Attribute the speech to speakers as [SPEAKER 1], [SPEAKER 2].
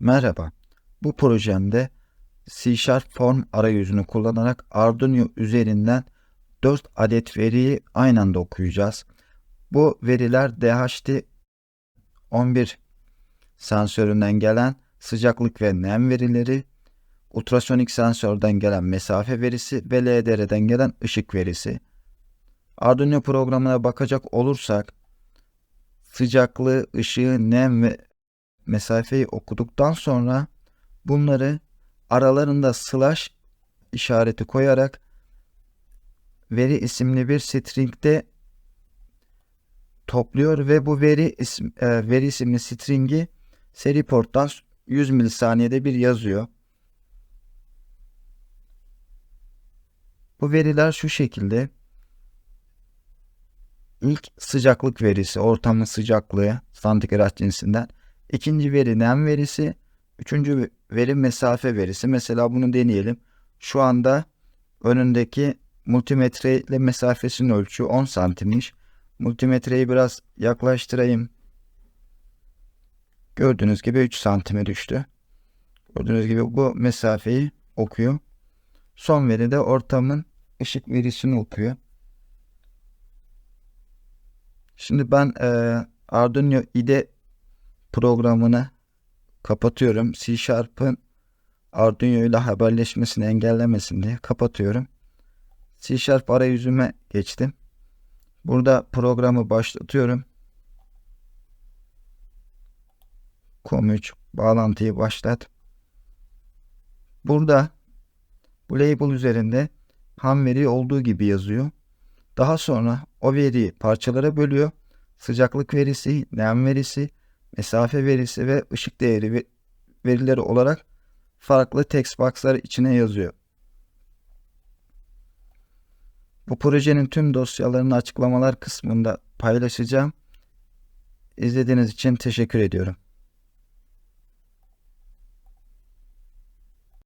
[SPEAKER 1] Merhaba. Bu projemde C Sharp Form arayüzünü kullanarak Arduino üzerinden 4 adet veriyi aynı anda okuyacağız. Bu veriler DHT11 sensöründen gelen sıcaklık ve nem verileri, ultrasonik sensörden gelen mesafe verisi ve LDR'den gelen ışık verisi. Arduino programına bakacak olursak sıcaklığı, ışığı, nem ve mesafeyi okuduktan sonra bunları aralarında slash işareti koyarak veri isimli bir string'de topluyor ve bu veri isim, e, veri isimli string'i seri porttan 100 milisaniyede bir yazıyor. Bu veriler şu şekilde. İlk sıcaklık verisi, ortamın sıcaklığı santigrat cinsinden. İkinci veri nem verisi. Üçüncü veri mesafe verisi. Mesela bunu deneyelim. Şu anda önündeki multimetre ile mesafesini ölçüyor. 10 santimmiş. Multimetreyi biraz yaklaştırayım. Gördüğünüz gibi 3 santime düştü. Gördüğünüz gibi bu mesafeyi okuyor. Son veri de ortamın ışık verisini okuyor. Şimdi ben e, Arduino IDE programını kapatıyorum. C Sharp'ın Arduino ile haberleşmesini engellemesin diye kapatıyorum. C Sharp arayüzüme geçtim. Burada programı başlatıyorum. COM3 bağlantıyı başlat. Burada bu label üzerinde ham veri olduğu gibi yazıyor. Daha sonra o veriyi parçalara bölüyor. Sıcaklık verisi, nem verisi, mesafe verisi ve ışık değeri verileri olarak farklı text box'lar içine yazıyor. Bu projenin tüm dosyalarını açıklamalar kısmında paylaşacağım. İzlediğiniz için teşekkür ediyorum.